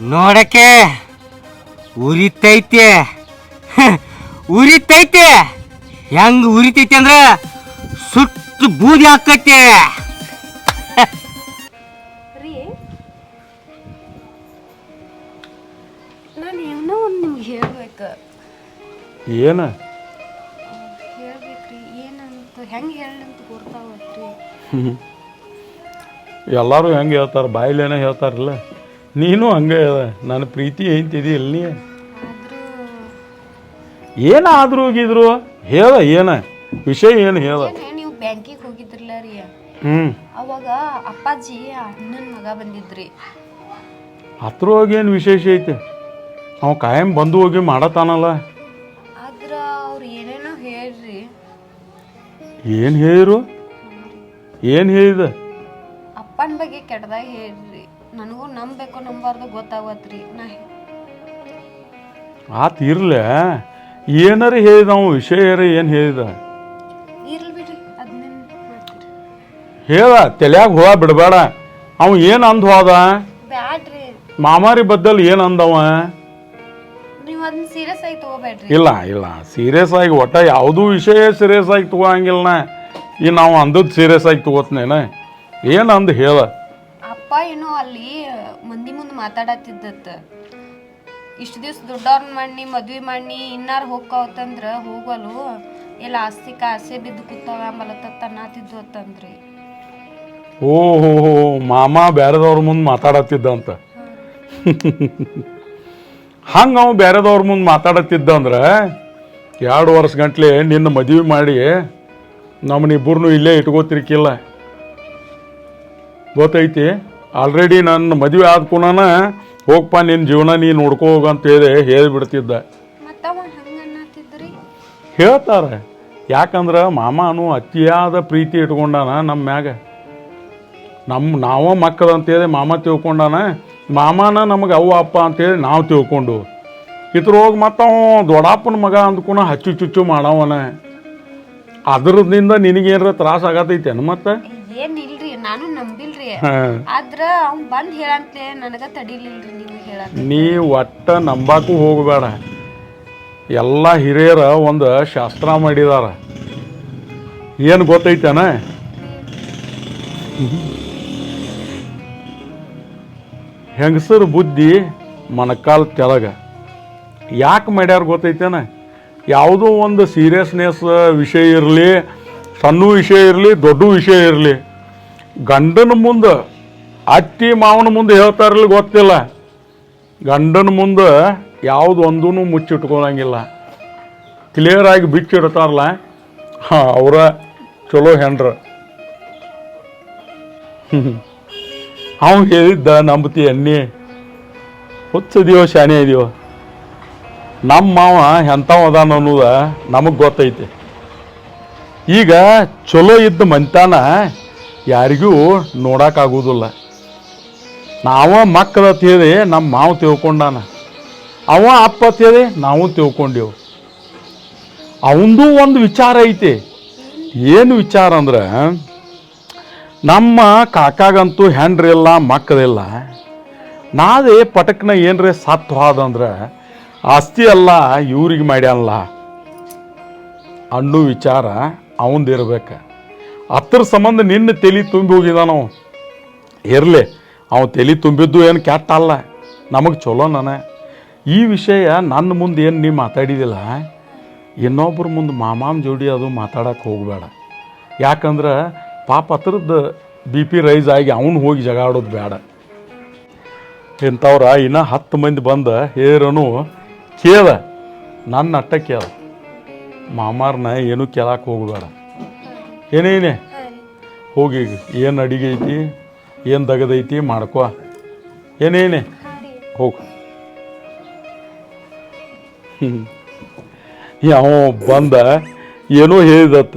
ನೋಡಕ್ಕೆ ಉರಿತೈತೆ. ಉರಿತೈತೆ. ಹೆಂಗ್ ಉರಿತೈತೆ ಅಂದ್ರೆ ಸುಟ್ಟು ಬೂದಿ ಹಾಕೈತೆ. ರೀ ನಾನು ಏನೋ ಒಂದು ನಿಮ್ಗೆ ಹೇಳ್ಬೇಕು. ಏನು? ಹೇಳ್ಬೇಕ್ರಿ ಏನಂತ ಹೆಂಗೆ ಹೇಳಂತ ಎಲ್ಲರೂ ಹೆಂಗೆ ಹೇಳ್ತಾರೆ? ಬಾಯಿಲೇನೋ ಹೇಳ್ತಾರಲ್ಲ? ನೀನು ಹಂಗೆ ನನ್ನ ಪ್ರೀತಿ ಐತಿದಿ ಇಲ್ಲಿ ನೀ? ಆದ್ರೂ ಏನಾದ್ರೂ ಹೋಗಿದ್ರು? ಹೇಳ ಏನ? ವಿಷಯ ಏನು ಹೇಳ? ಏನೇ ನೀವು ಬ್ಯಾಂಕಿಗೆ ಹೋಗಿದ್ರಲ್ಲ ರೀ. ಹ್ಞೂ ಅವಾಗ ಅಪ್ಪಾಜಿ ಅಣ್ಣನ ಮಗ ಬಂದಿದ್ರಿ. ಹತ್ರ ಹೋಗಿ ಏನು ವಿಶೇಷ ಐತೆ? ಅವ ಕಾಯಂ ಬಂದು ಹೋಗಿ ಮಾಡತಾನಲ್ಲ. ಆದ್ರ ಅವ್ರು ಏನೇನೋ ಹೇಳ್ರಿ. ಏನು ಹೇಳಿರು? ಏನು ಹೇಳಿದ? ಅಪ್ಪನ ಬಗ್ಗೆ ಕೆಟ್ಟದಾಗ ಹೇಳ್ರಿ. ನನಗೂ ನಂಬಬೇಕು ನಂಬಾರ್ದು ಗೊತ್ತಾಗತ್ರಿ. ನಾ ಆತ ಇರ್ಲೆ. ಏನಾರ ಹೇಳಿದ ಅವ ವಿಷಯ ಏನು ಹೇಳಿದ? ಇರ್ಲಿ ಬಿಡ್ರಿ ಅದನ್ನೇನು ಮಾಡ್ತೀರಿ? ಹೇಳ ತಲ್ಯಾಗ ಹೋಗ ಬಿಡಬೇಡ. ಅವ ಏನು ಅಂದ್ ಹೋದ? ಬ್ಯಾಡ್ರಿ. ಮಾಮಾರಿ ಬದ್ದಲ್ ಏನು ಅಂದವ? ನೀವು ಅದನ್ನ ಸೀರಿಯಸ್ ಆಗಿ ತಗೋಬೇಡ್ರಿ. ಇಲ್ಲ ಇಲ್ಲ. ಸೀರಿಯಸ್ ಆಗಿ ಒಟ್ಟ ಯಾವುದೂ ವಿಷಯ ಸೀರಿಯಸ್ ಆಗಿ ತಗೋಂಗಿಲ್ಲ ಈ ನಾವು ಅಂದದ್ದು ಸೀರಿಯಸ್ ಆಗಿ ತಗೋತ್ನೇನ? ಏನು ಅಂದ್ ಹೇಳ? ಅಪ್ಪ ಏನೋ ಅಲ್ಲಿ ಮಂದಿ ಮುಂದೆ ಮಾತಾಡತ್ತಿದ್ದತ್ತ. ಇಷ್ಟು ದಿವ್ಸ ದೊಡ್ಡವ್ರನ್ನ ಮಾಡಿ ಮದ್ವೆ ಮಾಡಿ ಇನ್ನಾರು ಹೋಗ್ತಾವತ್ತಂದ್ರ ಹೋಗಲು ಎಲ್ಲ ಆಸ್ತಿ ಕಾಸೆ ಬಿದ್ದು ಕೂತಾವ ಅಂಬಲತ್ತ ಓ ಅಂತಂದ್ರಿ. ಹೋ ಮಾಮ ಬ್ಯಾರೆದವ್ರ ಮುಂದೆ ಮಾತಾಡತ್ತಿದ್ದ ಅಂತ ಹಂಗೆ ಅವ ಬ್ಯಾರೆದವ್ರ ಮುಂದೆ ಮಾತಾಡತ್ತಿದ್ದ ಅಂದ್ರೆ ಎರಡು ವರ್ಷ ಗಂಟ್ಲೆ ನಿನ್ನ ಮದುವೆ ಮಾಡಿ ನಮ್ಮನ್ನಿಬ್ಬರನ್ನು ಇಲ್ಲೇ ಇಟ್ಕೋತಿರ್ಕಿಲ್ಲ. ಗೊತ್ತೈತಿ? ಆಲ್ರೆಡಿ ನನ್ನ ಮದುವೆ ಆದ ಪುನಃ ಹೋಗಪ್ಪ ನಿನ್ನ ಜೀವನ ನೀ ನೋಡ್ಕೋ ಹೋಗ ಅಂತ ಹೇಳಿ ಹೇಳಿಬಿಡ್ತಿದ್ದ. ಹಂಗ ಹೇಳ್ತಾರೆ. ಯಾಕಂದ್ರೆ ಮಾಮನು ಅತಿಯಾದ ಪ್ರೀತಿ ಇಟ್ಕೊಂಡಾನ ನಮ್ಮ ಮ್ಯಾಗ. ನಮ್ಮ ನಾವ ಮಕ್ಕಳು ಅಂತೇಳಿ ಮಾಮ ತಿಳ್ಕೊಂಡಾನ ಮಾಮನ ನಮಗೆ ಅವ್ವ ಅಪ್ಪ ಅಂತೇಳಿ ನಾವು ತಿಳ್ಕೊಂಡು. ಇದ್ರೊಳಗೆ ಮತ್ತವ ದೊಡ್ಡಪ್ಪನ ಮಗ ಅಂದ್ಕೊಂಡು ಹಚ್ಚು ಚುಚ್ಚು ಮಾಡವನ. ಅದ್ರದಿಂದ ನಿನಗೇನಾರ ತ್ರಾಸ ಆಗತೈತೇನು ಮತ್ತೆ? ನಾನು ನಂಬಿಲ್ರಿ. ಆದ್ರ ಅವ್ನ್ ಬಂದ್ ಹೇಳಂತ್ಲೆ ನನಗ ತಡಿಲಿಲ್ರಿ ನೀವು ಹೇಳಕ್. ನೀ ಒಟ್ಟ ನಂಬಾಕು ಹೋಗಬೇಡ. ಎಲ್ಲ ಹಿರಿಯರ ಒಂದು ಶಾಸ್ತ್ರ ಮಾಡಿದಾರ. ಏನು ಗೊತ್ತೈತೇನ? ಹೆಂಗಸರ ಬುದ್ಧಿ ಮೊಣಕಾಲ್ ಕೆಳಗ ಯಾಕೆ ಮಾಡ್ಯಾರ ಗೊತ್ತೈತೇನ? ಯಾವುದೋ ಒಂದು ಸೀರಿಯಸ್ನೆಸ್ ವಿಷಯ ಇರಲಿ ಸಣ್ಣ ವಿಷಯ ಇರಲಿ ದೊಡ್ಡ ವಿಷಯ ಇರಲಿ. ಗಂಡನ ಮುಂದೆ, ಅತ್ತಿ ಮಾವನ ಮುಂದೆ ಹೇಳ್ತಾರಲ್ಲ ಗೊತ್ತಿಲ್ಲ. ಗಂಡನ ಮುಂದೆ ಯಾವುದು ಒಂದೂ ಮುಚ್ಚಿಟ್ಕೊಳಂಗಿಲ್ಲ. ಕ್ಲಿಯರ್ ಆಗಿ ಬಿಚ್ಚಿಡ್ತಾರಲ್ಲ, ಹಾಂ, ಅವರ ಚಲೋ ಹೆಂಡ್ರ. ಅವ ಹೇಳಿದ್ದ ನಂಬತಿ ಎಣ್ಣೆ ಹುಚ್ಚದಿಯೋ ಶಾನೆ ಇದೆಯೋ ನಮ್ಮ ಮಾವ ಎಂಥವ ಅದಾನ ಅನ್ನೋದು ನಮಗೆ ಗೊತ್ತೈತಿ. ಈಗ ಚಲೋ ಇದ್ದ ಮಂತಾನ ಯಾರಿಗೂ ನೋಡೋಕ್ಕಾಗೋದಿಲ್ಲ ನಾವ ಮಕ್ಕಳ ಹೇಳಿ ನಮ್ಮ ಮಾವ ತಿಳ್ಕೊಂಡಾನ. ಅವ ಅಪ್ಪ ಹೇಳಿ ನಾವು ತಿಳ್ಕೊಂಡೇವು. ಅವಂದು ಒಂದು ವಿಚಾರ ಐತಿ. ಏನು ವಿಚಾರ ಅಂದ್ರೆ, ನಮ್ಮ ಕಾಕಾಗಂತೂ ಹೆಂಡ್ರಿಲ್ಲ ಮಕ್ಕಳಿಲ್ಲ ನಾದೇ ಪಟಕ್ನ ಏನ್ರೆ ಸತ್ತು ಹೋದಂದ್ರೆ, ಆಸ್ತಿ ಅಲ್ಲ ಇವ್ರಿಗೆ ಮಾಡ್ಯಾನಲ್ಲ. ಅನ್ನೋ ವಿಚಾರ ಅವಂದಿರ್ಬೇಕು. ಅದ್ರ ಸಂಬಂಧ ನಿನ್ನ ತಲೆ ತುಂಬಿ ಹೋಗಿದಾನವ ಇರಲಿ, ಅವ ತಲೆ ತುಂಬಿದ್ದು ಏನು ಕೆಟ್ಟ ಅಲ್ಲ ನಮಗೆ ಚಲೋ ನಾನ. ಈ ವಿಷಯ ನನ್ನ ಮುಂದೆ ಏನು ನೀ ಮಾತಾಡಿದಿಲ್ಲ. ಇನ್ನೊಬ್ಬರ ಮುಂದೆ ಮಾಮಾಮ್ ಜೋಡಿ ಅದು ಮಾತಾಡಕ್ಕೆ ಹೋಗಬೇಡ. ಯಾಕಂದ್ರೆ ಪಾಪ ಹತ್ರದ ಬಿ ಪಿ ರೈಸ್ ಆಗಿ ಅವನು ಹೋಗಿ ಜಗಾಡೋದು ಬೇಡ ಇಂಥವ್ರ ಇನ್ನ ಹತ್ತು ಮಂದಿ ಬಂದ ಏರನು ಕೇಳ. ನನ್ನ ಅಟ್ಟ ಕೇಳ. ಮಾಮಾರನ್ನ ಏನೂ ಕೇಳಕ್ಕೆ ಹೋಗಬೇಡ. ಏನೇನೆ ಹೋಗಿ, ಏನು ಅಡಿಗೆ ಐತಿ, ಏನು ದಗದೈತಿ ಮಾಡ್ಕೋ. ಏನೇನೆ ಹೋಗು. ಯಾವ ಬಂದ ಏನೋ ಹೇಳಿದತ್ತ.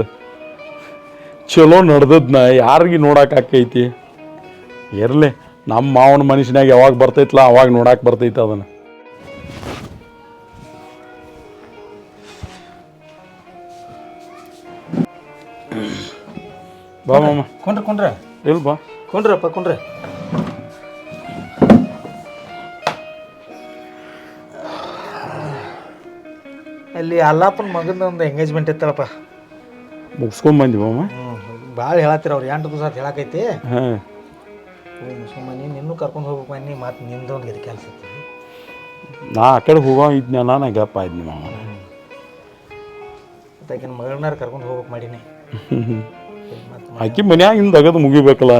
ಚಲೋ ನಡ್ದದ್ನ, ಯಾರಿಗೆ ನೋಡಕ್ಕೆ ಆಕೈತಿ? ಇರಲಿ, ನಮ್ಮ ಮಾವನ ಮನುಷ್ಯನಾಗ ಯಾವಾಗ ಬರ್ತೈತಲ್ಲ ಅವಾಗ ನೋಡಕ್ಕೆ ಬರ್ತೈತೆ ಅದನ್ನು. ಬಾ ಮಾಮ. ಕೊಂಡ್ರೆ ಕೊಂಡ್ರೆ ಇಲ್ಲ ಬಾ. ಕೊಂಡ್ರಪ್ಪ ಕೊಂಡ್ರೆ. ಅಲ್ಲಿ ಅಲ್ಲಪ್ಪನ ಮಗನ ಒಂದು ಎಂಗೇಜ್ಮೆಂಟ್ ಇತ್ತಲ್ಲಪ್ಪ. ಮುಗಿಸ್ಕೊಂಡ್ ಬಂದ್ವಿ ಮಾಮ. ಭಾಳ ಹೇಳತ್ತೀರ ಅವ್ರು ಎಂಟು ದಿವಸ ಅಂತ ಹೇಳಕೈತಿ. ಹಾಂ. ಸುಮ್ಮನೆ ನಿನ್ನೂ ಕರ್ಕೊಂಡು ಹೋಗ್ಬೇಕು ಮ ನೀ ಮತ್ತೆ ನಿಂದು ಒಂದು ಇದು ಕೆಲಸ ನಾ ಆ ಕಡೆ ಹೋಗೋ ಇದ್ನಲ್ಲ ನಾ ಗಪ್ಪ ಇದ್ನಿ ಮಾಮ. ಆಕಿನ ಮಗಳನ್ನಾರು ಕರ್ಕೊಂಡು ಹೋಗ್ಬೇಕು ಮಾಡೀನಿ. ಆಕಿ ಮನ್ಯಾಗ ಅಗದು ಮುಗಿಬೇಕಲ್ಲ.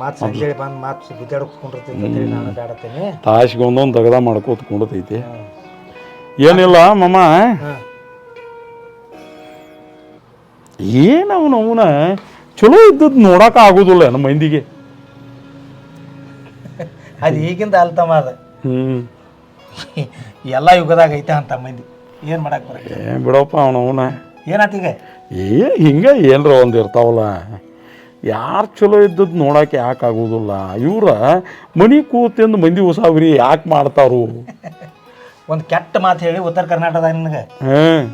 ಮಾತು ಸಂಜೆ ಬಂದು ಮಾತು ಅಂತ ಕುಂಡಿರ್ತೀನಿ ನಾನು ಬೇಡತ್ತೇನೆ ತಾಸಿಗೆ ಒಂದೊಂದು ದಗದ ಮಾಡ್ಕೋತ ಕುಂಡತೈತಿ ಏನಿಲ್ಲ ಮಮ್ಮ ಏನು ಅವನು ಅವನ? ಚಲೋ ಇದ್ದದ್ದು ನೋಡಕ್ಕೆ ಆಗೋದಿಲ್ಲ ನಮ್ಮ ಮಂದಿಗೆ. ಅದು ಈಗಿಂದ ಅಲ್ತಮ್ಮ ಅದ. ಹ್ಞೂ ಎಲ್ಲ ಯುಗದಾಗ ಐತೆ ಅಂತ ಮಂದಿ. ಏನು ಮಾಡಕ್ಕೆ ಬರ ಏನ್ ಬಿಡಪ್ಪ ಅವನು ಅವನ. ಏನಾತೀಗ ಏ ಹಿಂಗೆ ಏನರ ಒಂದು ಇರ್ತಾವಲ್ಲ. ಯಾರು ಚಲೋ ಇದ್ದದ್ದು ನೋಡೋಕೆ ಯಾಕೆ ಆಗೋದಿಲ್ಲ. ಇವ್ರ ಮನೆ ಕೂತಿಂದು ಮಂದಿ ಉಸಾವ್ರಿ ಯಾಕೆ ಮಾಡ್ತಾರು? ಒಂದು ಕೆಟ್ಟ ಮಾತು ಹೇಳಿ ಉತ್ತರ ಕರ್ನಾಟಕದಾಗ ನಿನಗೆ. ಹಾಂ.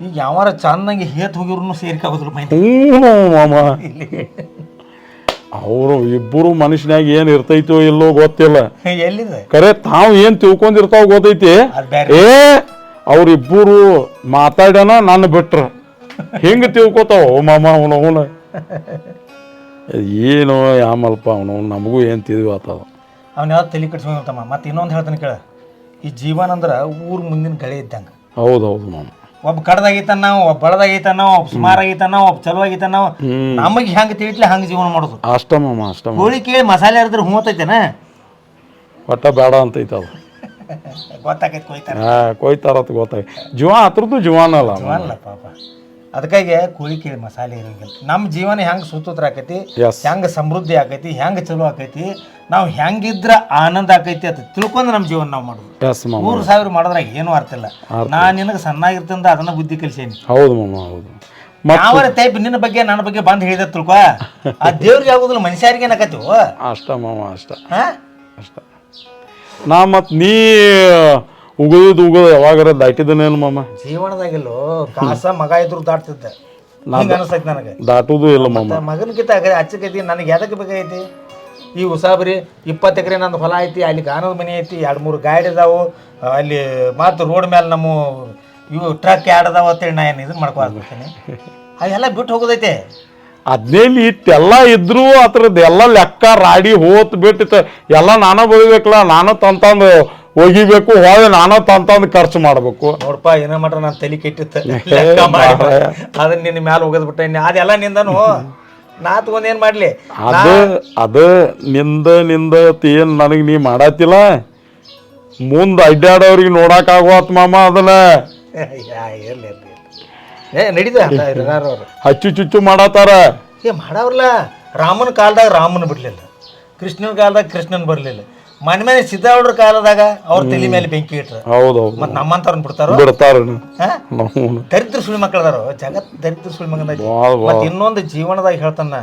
ಈಗ ಯಾವಾರ ಚೆನ್ನಾಗಿ ಹೇತ್ ಹೋಗಿರು ಸೇರ್ಕಾಗೋದಿಲ್ಲ ಮೈ ಹ್ಞೂ ಮಾಮ. ಅವರು ಇಬ್ಬರು ಮನುಷ್ಯನಾಗ ಏನು ಇರ್ತೈತೋ ಇಲ್ಲೋ ಗೊತ್ತಿಲ್ಲ. ಎಲ್ಲಿದೆ? ಕರೆ ತಾವು ಏನು ತಿಳ್ಕೊಂಡಿರ್ತಾವ ಗೊತ್ತೈತಿ? ಏ ಅವ್ರಿಬ್ಬರು ಮಾತಾಡ್ಯಾನ ನನ್ನ ಬಿಟ್ರು. ಹಿಂಗೆ ತಿಳ್ಕೊತಾವ. ಓ ಮಾಮ ಅವನು ಅವನು. ಏನು ಯಾಮಲ್ಪ ಅವನು ನಮಗೂ ಏನು ತಿಳಿವಾತದ ಅವ್ನ ಯಾವ ತಲೆ ಕಟ್ಸ್ಕೊಂತಮ್ಮ ಮತ್ತೆ ಇನ್ನೊಂದು ಹೇಳ್ತಾನೆ ಕೇಳ. ಈ ಜೀವನ ಅಂದ್ರೆ ಊರ್ ಮುಂದಿನ ಗಳೆ ಇದ್ದಂಗೆ. ಹೌದು ಹೌದು ಮಾಮ. ಒಬ್ಬ ಕಡ್ದಾಗೈತಾನ ಒಬ್ಬ ಬಳದಾಗೈತಾನ ಒಬ್ಬ ಸುಮಾರಾಗೈತಾನ ಒಬ್ಬ ಚಲೋ ಆಗೈತಾನ ನಮಗೆ ಹೆಂಗೆ ತಿಳಿಟ್ಲೆ ಹಂಗೆ ಜೀವನ ಮಾಡೋದು. ಅಷ್ಟಮ್ಮ ಮಾಮ ಹೋಳಿ ಕೇಳಿ ಮಸಾಲೆ ಹರಿದ್ರೆ ಹೂತೈತೇನ ಒಟ್ಟ ಬೇಡ ಅಂತೈತೆ ಅದು ಗೊತ್ತಾಕೈತೆ ಕೊಯ್ತಾರ ಹಾಂ ಕೊಯ್ತಾರತ್ ಗೊತ್ತಾಗ ಜೀವ ಹತ್ರದ್ದು ಜೀವನ ಅಲ್ಲ ಮಾಮ. ಅಲ್ಲ ಪಾಪ. ಅದಕ್ಕಾಗಿ ಕೋಳಿ ಕೇಳಿ ಮಸಾಲೆ ಇರಂಗಿಲ್ಲ. ನಮ್ಮ ಜೀವನ ಹೆಂಗೆ ಸುತ್ತೂತ್ರ ಆಕೈತಿ Yes. ಹೆಂಗೆ ಸಮೃದ್ಧಿ ಆಕೈತಿ ಹೆಂಗೆ ಚಲೋ ಆಕೈತಿ ನಾವು ಹೆಂಗಿದ್ರ ಆನಂದ ಆಕೈತಿ ಅಂತ ತಿಳ್ಕೊಂಡು ನಮ್ಮ ಜೀವನ ನಾವು ಮಾಡೋದು. ಎಸ್ ಮಾಮ. ಮೂರು ಸಾವಿರ ಮಾಡಿದ್ರಾಗ ಏನೂ ಅರ್ಥ ಇಲ್ಲ. ನಾ ನಿನಗೆ ಸಣ್ಣಾಗಿರ್ತಂದ ಅದನ್ನ ಬುದ್ಧಿ ಕಲಿಸೇನಿ. ಹೌದು ಮಾಮ ಹೌದು. ಯಾವ ಟೈಪ್ ನಿನ್ನ ಬಗ್ಗೆ ನನ್ನ ಬಗ್ಗೆ ಬಂದು ಹೇಳಿದ ತಿಳ್ಕೊ. ಆ ದೇವ್ರಿಗೆ ಆಗೋದಿಲ್ಲ ಮನುಷ್ಯರಿಗೆ ಏನಾಕತ್ತೀವ ಅಷ್ಟ ಮಾಮ ಅಷ್ಟ. ಹಾ? ಅಷ್ಟ. ನಾ ಮತ್ತು ನೀ ಉಗುದು ಉಗಿದು ಯಾವಾಗರ ದಾಟಿದನೇನು ಮಾಮ? ಜೀವನದಾಗಿಲ್ಲೋ ಕಾಸ ಮಗ ಇದ್ರು ದಾಟ್ತಿದ್ದೆ. ಹಿಂಗೆ ಅನಿಸ್ತೈತಿ ನನಗೆ. ದಾಟುದು ಇಲ್ಲ ಮಾಮ. ಮಗನಕಿತ ಅಚ್ಚಕೈತಿ ನನಗೆ ಎದಕ್ಕೆ ಬೇಕಾಗೈತಿ? ಈ ಉಸಾಬರಿ ಇಪ್ಪತ್ತು ಎಕರೆ ನಂದು ಹೊಲ ಐತಿ ಅಲ್ಲಿ ಗಾನದ ಮನೆ ಐತಿ ಎರಡು ಮೂರು ಗಾಡಿ ಅದಾವು ಅಲ್ಲಿ ಮತ್ತು ರೋಡ್ ಮೇಲೆ ನಮ್ಮ ಇವು ಟ್ರಕ್ ಎರಡು ಅದಾವ ಅಂತೇಳಿ ನಾ ಏನು ಇದನ್ನ ಮಾಡ್ಕೊಳ್ತೀನಿ ಅದೆಲ್ಲ ಬಿಟ್ಟು ಹೋಗೋದೈತೆ. ಅದ್ನೇಲಿ ಇತ್ತೆಲ್ಲ ಇದ್ರೂ ಅದ್ರದ್ದು ಎಲ್ಲ ಲೆಕ್ಕ ರಾಡಿ ಹೋತ್ ಬಿಟ್ಟಿತ್ತು. ಎಲ್ಲ ನಾನು ಬಳಿಬೇಕಲ್ಲ ನಾನು ತಂತಂದು ಒಗಿಬೇಕು ಹೋಗಿ ನಾನು ತಂತಂದು ಖರ್ಚು ಮಾಡಬೇಕು. ನೋಡಪ್ಪ ಏನ ಮಾಡ್ರ ನಾನು ತಲೆ ಕೆಟ್ಟಿತ್ತ. ಅದನ್ನ ನಿನ್ನ ಮ್ಯಾಲ ಹೋಗದ್ ಬಿಟ್ಟೆ ಅದೆಲ್ಲ ನಿಂದನು? ನಾ ತಗೊಂಡ್ ಏನ್ ಮಾಡ್ಲಿ? ಅದು ಅದು ನಿಂದ ನಿಂದ ಏನ್ ನನಗೆ ನೀ ಮಾಡತ್ತಿಲ್ಲ ಮುಂದೆ ಅಡ್ಡಾಡೋರಿಗೆ ನೋಡಕ್ಕಾಗೋತ್ ಮಾಮ ಅದನ್ನ. ಇರ್ಲಿ. ಏ ಅವ್ರು. ಹಚ್ಚು ಚುಚ್ಚು ಮಾಡತ್ತಾರ. ಏ ಮಾಡವ್ರಲ್ಲ ರಾಮನ ಕಾಲದಾಗ ರಾಮನ ಬಿಡ್ಲಿಲ್ಲ. ಕೃಷ್ಣನ ಕಾಲದಾಗ ಕೃಷ್ಣನ್ ಬರ್ಲಿಲ್ಲ. ಮನೆ ಮನೆ ಸಿದ್ದಾವಳ್ರ ಕಾಲದಾಗ ಅವ್ರ ತಲೆ ಮೇಲೆ ಬೆಂಕಿ ಇಟ್ರ. ಹೌದು ಹೌದು ಮತ್ ನಮ್ಮಂತವ್ರನ್ನ ಬಿಡ್ತಾರೋ? ಬಿಡ್ತಾರ ಹಾ? ದರಿದ್ರ ಸುಳಿ ಮಕ್ಕಳದಾರ? ಜಗತ್ ದರಿದ್ರ ಸುಳಿ ಮಗನ ಮತ್ತೆ. ಮತ್ ಇನ್ನೊಂದು ಜೀವನದಾಗ ಹೇಳ್ತಾನ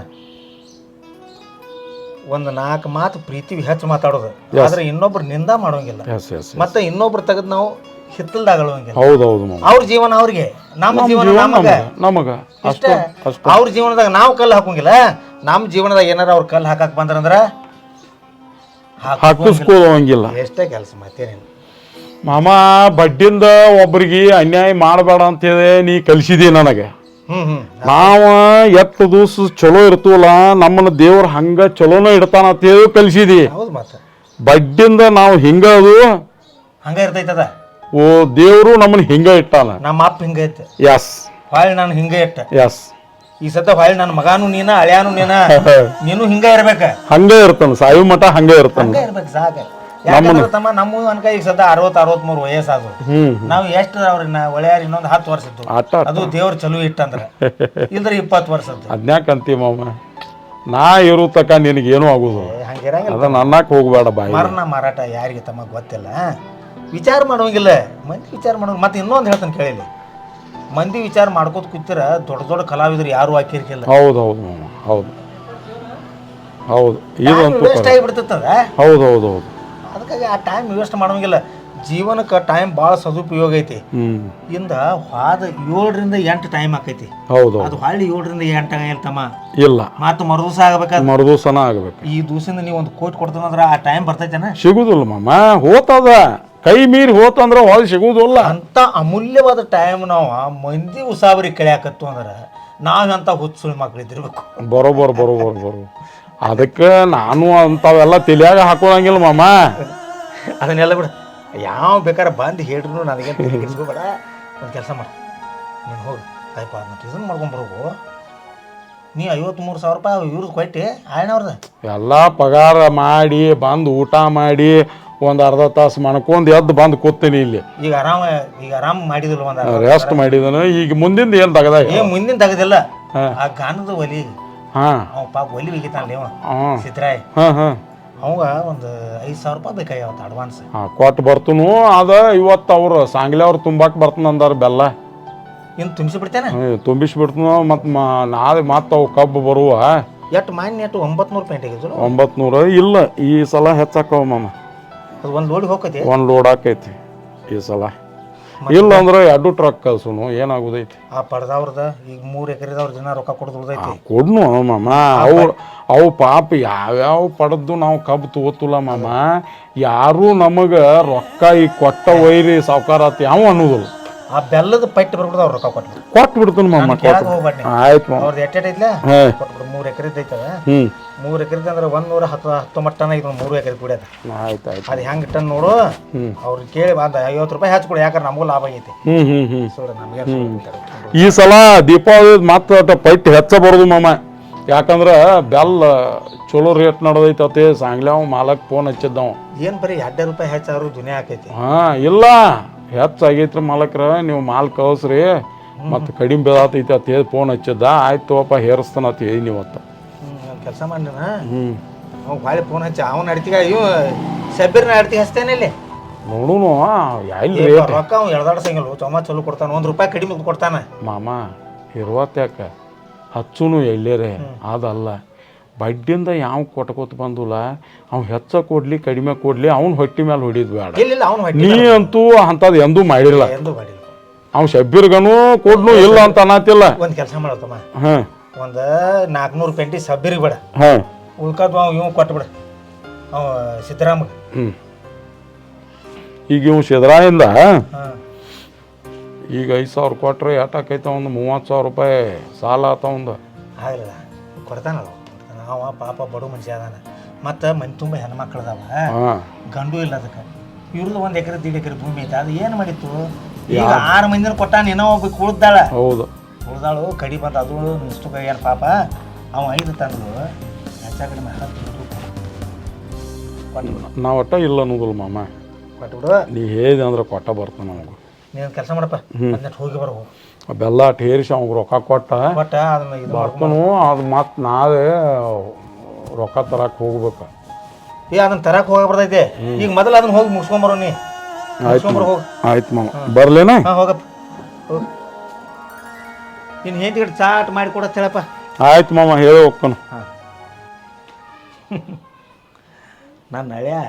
ಒಂದು ನಾಲ್ಕು ಮಾತು ಪ್ರೀತಿ ಹೆಚ್ಚು ಮಾತಾಡೋದು. ಆದ್ರೆ ಇನ್ನೊಬ್ರು ನಿಂದ ಮಾಡೋಂಗಿಲ್ಲ. ಎಸ್ ಎಸ್ ಮತ್ತೆ ಇನ್ನೊಬ್ರು ತೆಗೆದು ನಾವು ಹಿತ್ತಲ್ದಾಗಳಂಗಿಲ್ಲ ಹೌದು ಹೌದು ಮಾಮ. ಅವ್ರ ಜೀವನ ಅವ್ರಿಗೆ ನಮ್ಮ ಜೀವನ ನಮಗ. ನಮಗ ಅಷ್ಟೇ ಅಷ್ಟ. ಅವ್ರ ಜೀವನದಾಗ ನಾವು ಕಲ್ಲು ಹಾಕಂಗಿಲ್ಲ ನಮ್ಮ ಜೀವನದಾಗ ಏನಾರ ಅವ್ರ ಕಲ್ಲು ಹಾಕಕ್ ಬಂದ್ರಂದ್ರ ಹಾಕಿಸ್ಕೊಳ್ಳೋಂಗಿಲ್ಲ ಎಷ್ಟೇ ಕೆಲಸ ಮತ್ತೇನಿಲ್ಲ ಮಾಮ ಬಡ್ಡಿಂದ ಒಬ್ರಿಗೆ ಅನ್ಯಾಯ ಮಾಡಬೇಡ ಅಂತ ಹೇಳಿ ನೀ ಕಲಿಸಿದಿ ನನಗೆ. ಹ್ಮ್ ಹ್ಮ್. ನಾವ ಎತ್ತ ದಿವಸ ಚಲೋ ಇರ್ತೀವಲ್ಲ ನಮ್ಮನ್ನ ದೇವ್ರ ಹಂಗ ಚಲೋನ ಇಡ್ತಾನ ಅಂತೇಳಿ ಕಲಿಸಿದಿ. ಹೌದು ಮತ್ತ ಬಡ್ಡಿಂದ ನಾವು ಹಿಂಗದು. ಹಂಗ ಇರ್ತೈತದ? ಓ ದೇವರು ನಮ್ಮನ್ನ ಹಿಂಗ ಇಟ್ಟಾನ. ನಮ್ಮ ಅಪ್ಪ ಹಿಂಗ ಐತೆ. ಎಸ್ ಹೊಳ್ ನಾನು ಹಿಂಗ ಇಟ್ಟ. ಎಸ್ ಈ ಸತ ಹೊಳ್ ನನ್ನ ಮಗಾನು ನೀನ ಅಳ್ಯಾನು ನೀನ ನೀನು ಹಿಂಗ ಇರ್ಬೇಕ. ಹಂಗ ಇರ್ತಾನ ಸಾಯು ಮಠ ಹಂಗ ಇರ್ತಾನ. ಹಂಗ ಇರ್ಬೇಕು ಸಾಕ. ಯಾಕಂದ್ರೆ ತಮ್ಮ ನಮ್ಮ ಅನ್ಕ ಈಗ ಸದ ಅರವತ್ ಅರವತ್ಮೂರು ವಯಸ್ಸಾದ್ರು ಹ್ಮ್ ನಾವು ಎಷ್ಟು ಅವ್ರನ್ನ ಒಳ್ಳೆಯಾರ ಇನ್ನೊಂದು ಹತ್ತು ವರ್ಷ ಇತ್ತು ಅದು ದೇವ್ರ ಚಲೋ ಇಟ್ಟಂದ್ರ. ಇಲ್ದ್ರ ಇಪ್ಪತ್ತು ವರ್ಷದ್ದು ಅದ್ನ್ಯಾಕಂತಿ ಮಾಮ? ನಾ ಇರೋ ತಕ ನಿನಗೇನು ಆಗುದು. ಅದ ನನ್ನಕ್ ಹೋಗ್ಬೇಡ ಬಾಯಿ. ಮರಣ ಮಾರಾಟ ಯಾರಿಗೆ ತಮ್ಮ ಗೊತ್ತಿಲ್ಲ ವಿಚಾರ ಮಾಡೋಂಗಿಲ್ಲ. ಮಂದಿ ವಿಚಾರ ಮಾಡೋ ಮತ್ತೆ ಇನ್ನೊಂದು ಹೇಳ್ತಾನೆ ಕೇಳಿಲ್ಲ ಮಂದಿ ವಿಚಾರ ಮಾಡ್ಕೋತ ಕೂತಿರ ದೊಡ್ಡ ದೊಡ್ಡ ಕಲಾವಿದರು ಯಾರು ಹಾಕಿರ್ಕಿಲ್ಲ. ಹೌದು ಹೌದು ಮಾಮ ಹೌದು. ಹೌದು ಇದಂತೂ ವೇಸ್ಟ್ ಆಗಿಬಿಡ್ತದ ಹೌದು ಹೌದು ಹೌದು. ಅದಕ್ಕಾಗಿ ಆ ಟೈಮ್ ವೇಸ್ಟ್ ಮಾಡೋಂಗಿಲ್ಲ. ಜೀವನಕ್ಕೆ ಟೈಮ್ ಭಾಳ ಸದುಪಯೋಗ ಐತಿ. ಇಂದ ಹಾದ ಏಳರಿಂದ ಎಂಟು ಟೈಮ್ ಆಕೈತಿ. ಹೌದು ಅದು ಹೊಳ್ಳಿ ಏಳರಿಂದ ಎಂಟು ಆಗಂಗಿಲ್ಲ ತಮ್ಮ. ಇಲ್ಲ. ಮತ್ತು ಮರುದಿವಸ ಆಗ್ಬೇಕಾದ. ಮರುದಿವ್ಸನ ಆಗ್ಬೇಕು. ಈ ದಿವಸದಿಂದ ನೀವು ಒಂದು ಕೋಟ್ ಕೊಡ್ತಾನಂದ್ರ ಆ ಟೈಮ್ ಬರ್ತೈತೇನ? ಸಿಗುದಿಲ್ಲ ಮಾಮ ಹೋತದ. ಕೈ ಮೀರಿ ಹೋತಂದ್ರೆ ಹೊಲ ಸಿಗುವುದಿಲ್ಲ ಅಂತ ಅಮೂಲ್ಯವಾದ ಟೈಮ್ ನಾವು ಮಂದಿ ಉಸಾಬರಿ ಕಳಿಯಾಕತ್ತು ಅಂದ್ರೆ ನಾವಂತ ಹುಚ್ಚು ಮಕ್ಳು ಇದ್ದಿರ್ಬೇಕು. ಬರೋಬರ್ ಬರೋಬರ್ ಬರೋ ಅದಕ್ಕೆ ನಾನು ಅಂಥವೆಲ್ಲ ತಲೆಯಾಗ ಹಾಕೊಳಂಗಿಲ್ಲ ಮಾಮ. ಅದನ್ನೆಲ್ಲ ಬಿಡ. ಯಾವ ಬೇಕಾದ್ರೆ ಬಂದು ಹೇಳಿದ್ರು ನನಗೆ ಬೇಡ. ಒಂದು ಕೆಲಸ ಮಾಡಿ. ನೀನು ಹೋಗಿ. ಅಯ್ಯಪ್ಪ ಅದನ್ನ ಇದನ್ನು ಮಾಡ್ಕೊಂಬರೋಗು ನೀ ಐವತ್ತ್ಮೂರು ಸಾವಿರ ರೂಪಾಯಿ ಇವ್ರದ್ದು ಕೊಟ್ಟು ಆಯಣ್ಣವ್ರದ್ದು ಎಲ್ಲ ಪಗಾರ ಮಾಡಿ ಬಂದು ಊಟ ಮಾಡಿ ಒಂದು ಅರ್ಧ ತಾಸು ಮಾಡ್ಕೊಂಡು ಎದ್ದು ಬಂದು ಕೂತೀನಿ ಇಲ್ಲಿ. ಈಗ ಆರಾಮ ಈಗ ಆರಾಮ ಮಾಡಿದ್ರು ಒಂದು ರೆಸ್ಟ್ ಮಾಡಿದನು. ಈಗ ಮುಂದಿಂದ ಏನು ತಗದ ಏ ಮುಂದಿನ ತಗದಿಲ್ಲ. ಆ ಗಾನದ ಒಲಿ ಹಾಂ. ಅವ ಪಾಪ ಒಲಿ ಬಿಗಿತಾನಲ್ಲ ಇವ. ಹಾಂ. ಸಿದ್ರಾಯ್. ಹಾಂ ಹಾಂ. ಅವಾಗ ಒಂದು ಐದು ಸಾವಿರ ರೂಪಾಯಿ ಬೇಕಾಗ್ಯಾವತ್ತು ಅಡ್ವಾನ್ಸ್ ಹಾಂ ಕೊಟ್ಟು ಬರ್ತನು. ಅದ ಇವತ್ತು ಅವ್ರು ಸಾಂಗ್ಲಿ ಅವ್ರು ತುಂಬಾಕ್ ಬರ್ತನ ಅಂದಾರ ಬೆಲ್ಲ ಇನ್ನು ತುಂಬಿಸಿ ಬಿಡ್ತೇನೆ ತುಂಬಿಸ್ಬಿಡ್ತನು. ಮತ್ತು ನಾಳೆ ಮತ್ತೆ ಅವು ಕಬ್ಬು ಬರುವ. ಎಷ್ಟು ಮಾನ್ಯ ಎಷ್ಟು ಒಂಬತ್ತು ನೂರು ರೂಪಾಯಿ ಆಗಿದ್ರು ಒಂಬತ್ತು ನೂರು ಇಲ್ಲ ಈ ಸಲ ಹೆಚ್ಚಾಕವ ಮಾಮ. ಅದು ಒಂದು ಲೋಡ್ ಹೋಗತಿ ಒಂದು ಲೋಡ್ ಹಾಕೈತಿ ಈ ಸಲ. ಇಲ್ಲ ಅಂದ್ರೆ ಎರಡು ಟ್ರಕ್ ಕಳ್ಸುನು ಏನಾಗುದೈತಿ? ಆ ಪಡ್ದವ್ರದ ಈಗ ಮೂರು ಎಕರೆದವ್ರ ಜನ ರೊಕ್ಕ ಕೊಡೋದು ಉಳ್ದೈತಿ. ಕೊಡ್ನು ಮಾಮ ಅವು ಅವು ಪಾಪ ಯಾವ್ಯಾವ ಪಡೆದು ನಾವು ಕಬ್ಬು ತಗೋತಿಲ್ಲ ಮಾಮ ಯಾರು ನಮಗೆ ರೊಕ್ಕ ಈ ಕೊಟ್ಟ ಒಯ್ರಿ ಸಾವ್ಕಾರ ಯಾವ ಅನ್ನೋದಿಲ್ಲ. ಆ ಬೆಲ್ಲದ ಪಟ್ಟಿ ಬರ್ಬಿಡ್ದು ಅವ್ರು ರೊಕ್ಕ ಕೊಟ್ಟು ಕೊಟ್ಟು ಬಿಡ್ತೀನಿ ಮಾಮ ನೀ. ಆಯ್ತು ಮಾಮ. ಅವ್ರದ್ದು ಎಟ್ಟೆಟ್ ಐತ್ಲ? ಹಾಂ. ಕೊಟ್ಬಿಡು ಮೂರು ಎಕರೆ ಐತದ. ಹ್ಞೂ ಮೂರು ಎಕರೆ ಅಂದ್ರೆ ಒಂದು ನೂರ ಹತ್ತು ಹತ್ತೊಂಬತ್ತು ಟನ್ ಐದು ಮೂರು ಎಕರೆ ಕುಡಿಯೋದು. ಆಯ್ತು ಆಯ್ತು. ಅದು ಹೆಂಗೆ ಟನ್ ನೋಡು. ಅವ್ರು ಕೇಳಿ ಬಂದ ಐವತ್ತು ರೂಪಾಯಿ ಹಚ್ಕೊಡಿ ಯಾಕಂದ್ರೆ ನಮಗೂ ಲಾಭ ಆಗೈತಿ ಹ್ಞೂ ಹ್ಞೂ ಹ್ಞೂ ಸುಳ್ಳು ನಮಗೆ ಈ ಸಲ ದೀಪಾವಳಿ ಮತ್ತೆ ಪೈಟ್ ಹೆಚ್ಚ ಬರೋದು ಮಾಮ. ಯಾಕಂದ್ರೆ ಬೆಲ್ಲ ಚಲೋ ರೇಟ್ ನಡೆದೈತೆ ಅತ್ತೆ. ಸಾಂಗ್ಲ್ಯಾವ ಮಾಲಕ್ ಫೋನ್ ಹಚ್ಚಿದ್ದವ. ಏನು ಬರೀ ಎರಡೇ ರೂಪಾಯಿ ಹೆಚ್ಚಾದ್ರು ದುನಿಯಾ ಹಾಕೈತಿ ಹಾಂ ಇಲ್ಲ. ಹೆಚ್ಚಾಗೈತ್ರಿ ಮಾಲಕ್ರ ನೀವು ಮಾಲ್ ಕಳಿಸ್ರಿ ಮತ್ತು ಕಡಿಮೆ ಬೆದಾತೈತಿ ಅಂತ ಹೇಳಿ ಫೋನ್ ಹಚ್ಚಿದ್ದ. ಆಯ್ತು ಅಪ್ಪ ಹೇರಿಸ್ತಾನ ಅಂತ ಹೇಳಿ ಅತ್ತ ಕೆಲಸ ಮಾಡಿನ ಹ್ಞೂ ಅವ್ನು ಭಾಳ ಫೋನ್ ಹಚ್ಚ ಅವನ ಅಡ್ತಿಗ ಇವ್ ಸಬ್ಬೀರ್ನ ಅಡ್ತಿಗೆ ಹಚ್ತೇನೆ ಇಲ್ಲಿ. ನೋಡುನು ಎಲ್ಲಿ ರೇಟ್ ರೊಕ್ಕ ಅವ್ನು ಎಳ್ದಾಡ್ಸಂಗಿಲ್ಲ ಚೊಮ್ಮ ಚಲೋ ಕೊಡ್ತಾನೆ ಒಂದು ರೂಪಾಯಿ ಕಡಿಮೆ ಕೊಡ್ತಾನೆ. ಮಾಮ ಇರುವತ್ತ್ಯಾಕ ಹಚ್ಚುನು ಎಲ್ಲೆರೆ ಅದಲ್ಲ. ಬಡ್ಡಿಯಿಂದ ಯಾವ ಕೊಟ್ಕೋತ ಬಂದಿಲ್ಲ ಅವ್ನು ಹೆಚ್ಚ ಕೊಡ್ಲಿ ಕಡಿಮೆ ಕೊಡ್ಲಿ ಅವ್ನು ಹೊಟ್ಟಿ ಮೇಲೆ ಹೊಡಿದ್ ಬೇಡ. ಇಲ್ಲ ಅವನು ಹೊಟ್ಟಿ ನೀ ಅಂತೂ ಅಂಥದ್ದು ಎಂದೂ ಮಾಡಿಲ್ಲ. ಅವ್ನು ಶಬ್ಬೀರ್ಗನು ಕೊಡ್ನು ಇಲ್ಲ ಅಂತ ಅನ್ನತಿಲ್ಲ. ಒಂದು ಕೆಲಸ ಮಾಡತ್ತಮ್ಮ. ಹಾಂ. ಒಂದು ನಾಲ್ಕುನೂರು ಪೆಂಟಿ ಸಬ್ಬೀರಿಗೆ ಬೇಡ. ಹಾಂ. ಉಳ್ಕದ್ದು ಅವ್ ಇವ್ ಕೊಟ್ಟು ಬಿಡ. ಅವ ಸಿದ್ದರಾಮ ಹ್ಞೂ ಈಗ ಇವ್ ಸಿದ್ದರಾಮಿಂದ ಈಗ ಐದು ಸಾವಿರ ಕೊಟ್ರೆ ಎಷ್ಟಾಕೈತೆ ಒಂದು ಮೂವತ್ತು ಸಾವಿರ ರೂಪಾಯಿ ಸಾಲ ಆತ ಒಂದು. ಆಗಲ್ಲ ಕೊಡ್ತಾನಲ್ಲ ಅವ. ಪಾಪ ಬಡ ಮನುಷ್ಯ ಅದಾನ. ಮತ್ತು ಮನೆ ತುಂಬ ಹೆಣ್ಮಕ್ಳು ಅದಾವ. ಹಾಂ. ಗಂಡು ಇಲ್ಲ ಅದಕ್ಕೆ. ಇವ್ರದ್ದು ಒಂದು ಎಕರೆ ದೀಡ್ ಎಕರೆ ಭೂಮಿ ಐತೆ. ಅದು ಏನು ಮಾಡಿತ್ತು? ಈಗ ಆರು ಮಂದಿನ ಕೊಟ್ಟಾನ ಏನೋ ಒಬ್ಬ ಕುಳ್ದಾಳ ಹೌದು. ಉಳ್ದಾಳು ಕಡಿ ಬಂದ ಅದು ನಿಷ್ಟು ಏನು ಪಾಪ? ಅವ ಐದು ತಂದು ಹೆಚ್ಚ ಕಡಿಮೆ ನಾವು ಒಟ್ಟ ಇಲ್ಲ ಅನ್ನೋದಿಲ್ಲ ಮಾಮ. ಕೊಟ್ಬಿಡು. ನೀ ಹೇಗೆ ಅಂದ್ರೆ ಕೊಟ್ಟ ಬರ್ತಾನೆ ನಮಗೆ. ನೀನು ಕೆಲಸ ಮಾಡಪ್ಪ. ಒಂದೆಟ್ಟು ಹೋಗಿ ಬರೋ ಬೆಲ್ಲ ಟೇರಿಸಿ ಅವ್ಗೆ ರೊಕ್ಕ ಕೊಟ್ಟ. ಬರ್ತನು ಅದನ್ನ ಇದು ಬರ್ತಾನು ಅದು ಮತ್ತೆ ನಾವೇ ರೊಕ್ಕ ತರಕ್ಕೆ ಹೋಗ್ಬೇಕು. ಏ ಅದನ್ನ ತರಕ್ ಹೋಗಿ ಬರ್ತೈತೆ. ಈಗ ಮೊದಲು ಅದನ್ನ ಹೋಗಿ ಮುಗಿಸ್ಕೊಂಬರೋ ನೀ. ಮುಗಿಸ್ಕೊಂಬರೋ ಹೋಗಿ. ಆಯ್ತು ಮಾಮ. ಬರ್ಲೇನ? ಹಾಂ ಹೋಗಪ್ಪ. ಹೋಗಿ. ಹೆಂಡತಿ ಚಾಟ್ ಮಾಡಿ ಕೊಡತ್ತೆ ಹೇಳಪ್ಪ. ಆಯ್ತು ಮಾಮ ಹೇಳಿ ಹೋಗ್ತಾನ. ನನ್ನ ಹಳೆಯ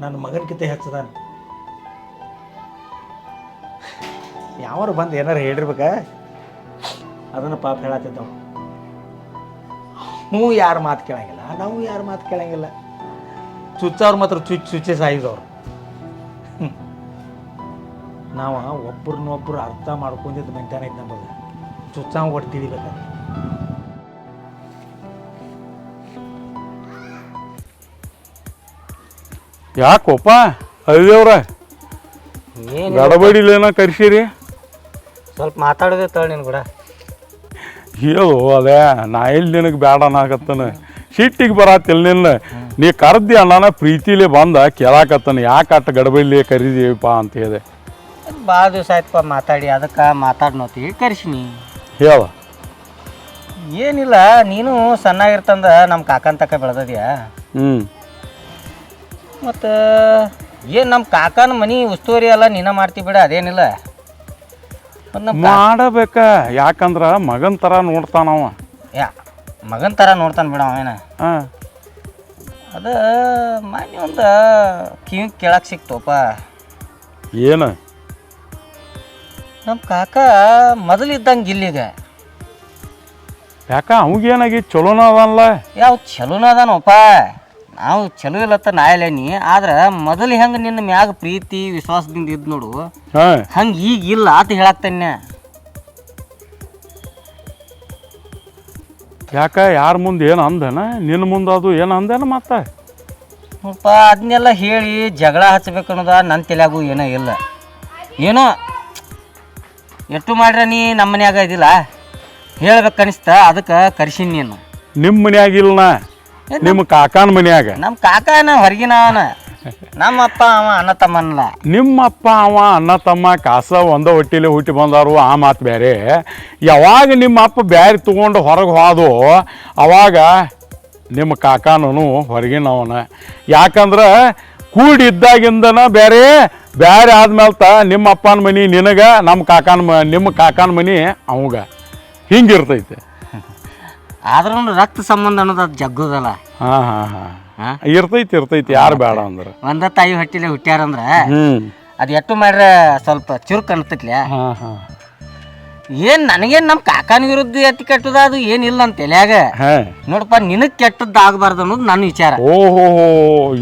ನನ್ನ ಮಗನಕಿಂತ ಹೆಚ್ಚದಾನ. ಯಾವಾರು ಬಂದು ಏನಾರು ಹೇಳಿರ್ಬೇಕ? ಅದನ್ನು ಪಾಪ ಹೇಳತ್ತಿದ್ದವು ಹ್ಞೂ ಯಾರು ಮಾತು ಕೇಳಂಗಿಲ್ಲ. ನಾವು ಯಾರು ಮಾತು ಕೇಳಂಗಿಲ್ಲ. ಚುಚ್ಚವ್ರು ಮಾತ್ರ ಚುಚ್ಚು ಚುಚ್ಚೆ ಸಾಯಿದವ್ರು. ನಾವು ಒಬ್ರನ್ನೊಬ್ರು ಅರ್ಥ ಮಾಡ್ಕೊಂಡಿದ್ದು ಮೆಂಟಾನ ಐತೆ ನಮ್ಮದು ಚುಚ್ಚಾವ್ ಒಟ್ಟು ತಿಳಿಬೇಕಂದ್ರೆ ಯಾಕೋಪ? ಅಯ್ಯವ್ರ. ಏನು ಗಡಬಡಿಲೇನ ಕರ್ಸಿರಿ? ಸ್ವಲ್ಪ ಮಾತಾಡೋದೇ ತಳ ನಿನ್ ಕೂಡ. ಹೇಳು ಅದೇ ನಾ ಇಲ್ಲಿ ನಿನಗೆ ಬೇಡ ಅನ್ನಕತ್ತನ? ಸಿಟ್ಟಿಗೆ ಬರತ್ತಿಲ್ಲ ನಿನ್ನ. ನೀ ಕರ್ದಿ ಅಣ್ಣನ ಪ್ರೀತಿಲಿ ಬಂದ ಕೇಳಾಕತ್ತನ ಯಾಕೆ ಅಟ್ಟ ಗಡಬೈಲಿ ಕರೀದೀವಪ್ಪ ಅಂತ ಹೇಳಿದೆ ಭಾಳ ದಿವಸ ಆಯ್ತಪ್ಪ ಮಾತಾಡಿ ಅದಕ್ಕೆ ಮಾತಾಡ್ನೋತಿ ಕರ್ಸಿನಿ. ಹೇಳ. ಏನಿಲ್ಲ ನೀನು ಸಣ್ಣಾಗಿರ್ತಂದ ನಮ್ಮ ಕಾಕನ ತಕ ಬೆಳೆದದ್ಯಾ? ಹ್ಞೂ ಮತ್ತು ಏನು ನಮ್ಮ ಕಾಕನ ಮನೆ ಉಸ್ತುವಾರಿ ಅಲ್ಲ ನೀನ ಮಾಡ್ತಿ ಬಿಡ ಅದೇನಿಲ್ಲ. ಮಾಡಬೇಕ. ಯಾಕಂದ್ರ ಮಗನ್ ತರ ನೋಡ್ತಾನವ ಯಾ ಮಗನ ಥರ ನೋಡ್ತಾನೆ ಬಿಡ ಅವೇನ ಹಾಂ. ಅದ ಮಾನ್ಯ ಒಂದು ಕಿವಿ ಕೇಳಕ್ಕೆ ಸಿಕ್ತೋಪ. ಏನ? ನಮ್ಮ ಕಾಕ ಮೊದಲಿದ್ದಂಗೆ ಇಲ್ಲಿಗ. ಯಾಕ ಅವಾಗೇನಾಗಿ ಚಲೋನ ಅದಾನಲ್ಲ? ಯಾವ ಚಲೋನ ಅದಾನೋಪ? ನಾವು ಚಲೋ ಇಲ್ಲತ್ತ ನಾಯಲೇನಿ ಆದ್ರೆ ಮೊದಲು ಹೆಂಗ ನಿನ್ನ ಮ್ಯಾಗ ಪ್ರೀತಿ ವಿಶ್ವಾಸದಿಂದ ಇದ್ ನೋಡು. ಹಂಗ ಹಂಗೆ ಈಗ ಇಲ್ಲ ಅಂತ ಹೇಳಾಕ್ತೇನೆ ಯಾಕ ಯಾರ ಮುಂದೆ ಏನು ಅಂದನ ನಿನ್ನ ಮುಂದೆ ಅದು ಏನು ಅಂದೇನ ಮತ್ತೆ? ನೋಡಪ್ಪ ಅದನ್ನೆಲ್ಲ ಹೇಳಿ ಜಗಳ ಹಚ್ಬೇಕು ಅನ್ನೋದ ನನ್ನ ತಲೆಯಾಗೂ ಏನೋ ಇಲ್ಲ. ಏನೋ ಎಷ್ಟು ಮಾಡ್ರ ನೀ ನಮ್ಮ ಮನ್ಯಾಗ ಇದಿಲ್ಲ? ಹೇಳ್ಬೇಕು ಅನಿಸ್ತ ಅದಕ್ಕೆ ಕರ್ಸಿನಿ ನೀನು. ನಿಮ್ಮ ಮನ್ಯಾಗಿಲ್ಲ ನಿಮ್ಮ ಕಾಕನ ಮನ್ಯಾಗ? ನಮ್ಮ ಕಾಕನ ಹೊರಗಿನವನ ನಮ್ಮ ಅಪ್ಪ ಅವ ಅಣ್ಣ ತಮ್ಮನಲ್ಲ. ನಿಮ್ಮಪ್ಪ ಅವ ಅಣ್ಣ ತಮ್ಮ ಕಾಸ ಒಂದ ಒಟ್ಟಿಲಿ ಹುಟ್ಟಿ ಬಂದಾರು ಆ ಮಾತು ಬೇರೆ ಯಾವಾಗ ನಿಮ್ಮ ಅಪ್ಪ ಬ್ಯಾರಿ ತಗೊಂಡು ಹೊರಗೆ ಹೋದು ಅವಾಗ ನಿಮ್ಮ ಕಾಕಾನನು ಹೊರಗಿನವನ. ಯಾಕಂದ್ರೆ ಕೂಡಿದ್ದಾಗಿಂದನ ಬೇರೆ ಬೇರೆ ಆದ್ಮೇಲೆ ತ ನಿಮ್ಮ ಅಪ್ಪನ ಮನಿ ನಿನಗ ನಮ್ಮ ಕಾಕನ ಮ ನಿಮ್ಮ ಕಾಕನ ಮನಿ ಅವಂಗ. ಹಿಂಗಿರ್ತೈತೆ. ಆದ್ರೂ ರಕ್ತ ಸಂಬಂಧ ಅನ್ನೋದು ಅದು ಜಗ್ಗುದಲ್ಲ. ಹಾಂ ಹಾಂ ಹಾಂ. ಹಾ? ಇರ್ತೈತಿ ಇರ್ತೈತಿ ಯಾರು ಬೇಡ ಅಂದ್ರೆ. ಒಂದ ತಾಯಿ ಹೊಟ್ಟಿಲೆ ಹುಟ್ಟ್ಯಾರಂದ್ರ ಹ್ಮ್. ಅದು ಎಟ್ಟು ಮಾಡ್ರೆ ಸ್ವಲ್ಪ ಚುರುಕ್ ಅನ್ತತ್ಲೆ. ಹಾಂ ಹಾಂ. ಏನ್ ನನಗೇನ್ ನಮ್ಮ ಕಾಕನ ವಿರುದ್ಧ ಎತ್ತಿ ಕೆಟ್ಟದ ಅದು ಏನಿಲ್ಲ ಅಂತ ತಲ್ಯಾಗ. ಹಾಂ. ನೋಡಪ್ಪ ನಿನಗ್ ಕೆಟ್ಟದ್ದು ಆಗ್ಬಾರ್ದು ಅನ್ನೋದು ನನ್ನ ವಿಚಾರ. ಓಹೋ